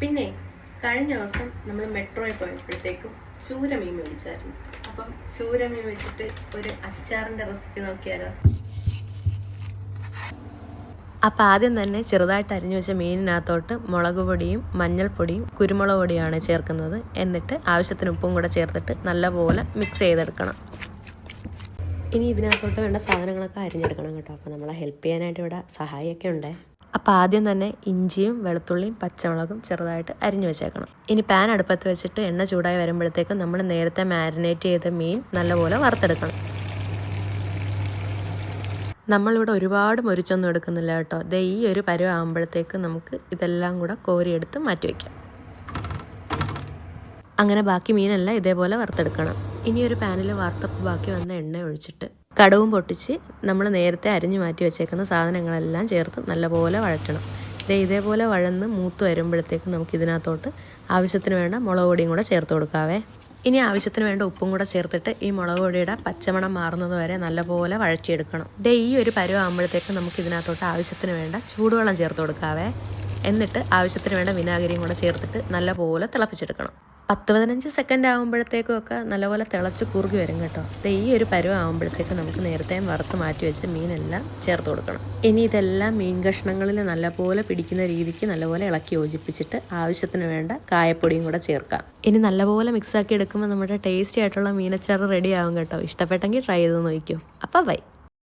പിന്നെ കഴിഞ്ഞ ദിവസം നമ്മൾ മെട്രോയിൽ പോയപ്പോഴത്തേക്കും ചൂരമീൻ മേടിച്ചായിരുന്നു. അപ്പം ചൂരമീൻ വെച്ചിട്ട് ഒരു അച്ചാറിന്റെ റെസിപ്പി നോക്കിയാലോ? അപ്പം ആദ്യം തന്നെ ചെറുതായിട്ട് അരിഞ്ഞു വെച്ച മീനിനകത്തോട്ട് മുളക് പൊടിയും മഞ്ഞൾപ്പൊടിയും കുരുമുളക് പൊടിയാണ് ചേർക്കുന്നത്. എന്നിട്ട് ആവശ്യത്തിന് ഉപ്പും കൂടെ ചേർത്തിട്ട് നല്ലപോലെ മിക്സ് ചെയ്തെടുക്കണം. ഇനി ഇതിനകത്തോട്ട് വേണ്ട സാധനങ്ങളൊക്കെ അരിഞ്ഞെടുക്കണം കേട്ടോ. അപ്പോൾ നമ്മളെ ഹെൽപ്പ് ചെയ്യാനായിട്ട് ഇവിടെ സഹായിയൊക്കെ ഉണ്ട്. അപ്പോൾ ആദ്യം തന്നെ ഇഞ്ചിയും വെളുത്തുള്ളിയും പച്ചമുളകും ചെറുതായിട്ട് അരിഞ്ഞു വെച്ചേക്കണം. ഇനി പാൻ അടുപ്പത്ത് വെച്ചിട്ട് എണ്ണ ചൂടായി വരുമ്പോഴത്തേക്കും നമ്മൾ നേരത്തെ മാരിനേറ്റ് ചെയ്ത മീൻ നല്ലപോലെ വറുത്തെടുക്കണം. നമ്മളിവിടെ ഒരുപാട് മുരിച്ചൊന്നും എടുക്കുന്നില്ല കേട്ടോ. ദേ ഈ ഒരു പരുവ ആകുമ്പോഴത്തേക്ക് നമുക്ക് ഇതെല്ലാം കൂടെ കോരിയെടുത്ത് മാറ്റി വയ്ക്കാം അങ്ങനെ ബാക്കി മീനെല്ലാം ഇതേപോലെ വറുത്തെടുക്കണം. ഇനി ഒരു പാനിൽ വാർത്തപ്പ് ബാക്കി വന്ന എണ്ണ ഒഴിച്ചിട്ട് കടവും പൊട്ടിച്ച് നമ്മൾ നേരത്തെ അരിഞ്ഞു മാറ്റി വെച്ചേക്കുന്ന സാധനങ്ങളെല്ലാം ചേർത്ത് നല്ലപോലെ വഴറ്റണം. ഇതേ ഇതേപോലെ വഴന്ന് മൂത്ത് വരുമ്പോഴത്തേക്കും നമുക്ക് ഇതിനകത്തോട്ട് ആവശ്യത്തിന് വേണ്ട മുളക് പൊടിയും കൂടെ ചേർത്ത് കൊടുക്കാവേ. ഇനി ആവശ്യത്തിന് വേണ്ട ഉപ്പും കൂടെ ചേർത്തിട്ട് ഈ മുളക് പൊടിയുടെ പച്ചമണം മാറുന്നത് വരെ നല്ലപോലെ വഴറ്റിയെടുക്കണം. ഇതേ ഈ ഒരു പരുവാകുമ്പോഴത്തേക്കും നമുക്ക് ഇതിനകത്തോട്ട് ആവശ്യത്തിന് വേണ്ട ചൂടുവെള്ളം ചേർത്ത് കൊടുക്കാവേ. എന്നിട്ട് ആവശ്യത്തിന് വേണ്ട വിനാഗിരിയും കൂടെ ചേർത്തിട്ട് നല്ലപോലെ തിളപ്പിച്ചെടുക്കണം. പത്ത് പതിനഞ്ച് സെക്കൻഡ് ആകുമ്പോഴത്തേക്കും ഒക്കെ നല്ലപോലെ തിളച്ച് കുറുകി വരും കേട്ടോ. അപ്പം ഈ ഒരു പരുവ ആകുമ്പോഴത്തേക്കും നമുക്ക് നേരത്തെ വറുത്ത് മാറ്റി വെച്ച മീനെല്ലാം ചേർത്ത് കൊടുക്കണം. ഇനി ഇതെല്ലാം മീൻ കഷ്ണങ്ങളിൽ നല്ലപോലെ പിടിക്കുന്ന രീതിക്ക് നല്ലപോലെ ഇളക്കി യോജിപ്പിച്ചിട്ട് ആവശ്യത്തിന് വേണ്ട കായപ്പൊടിയും കൂടെ ചേർക്കാം. ഇനി നല്ലപോലെ മിക്സാക്കി എടുക്കുമ്പോൾ നമ്മുടെ ടേസ്റ്റി ആയിട്ടുള്ള മീനച്ചാറ് റെഡി ആവും കേട്ടോ. ഇഷ്ടപ്പെട്ടെങ്കിൽ ട്രൈ ചെയ്ത് നോക്കൂ അപ്പം ബൈ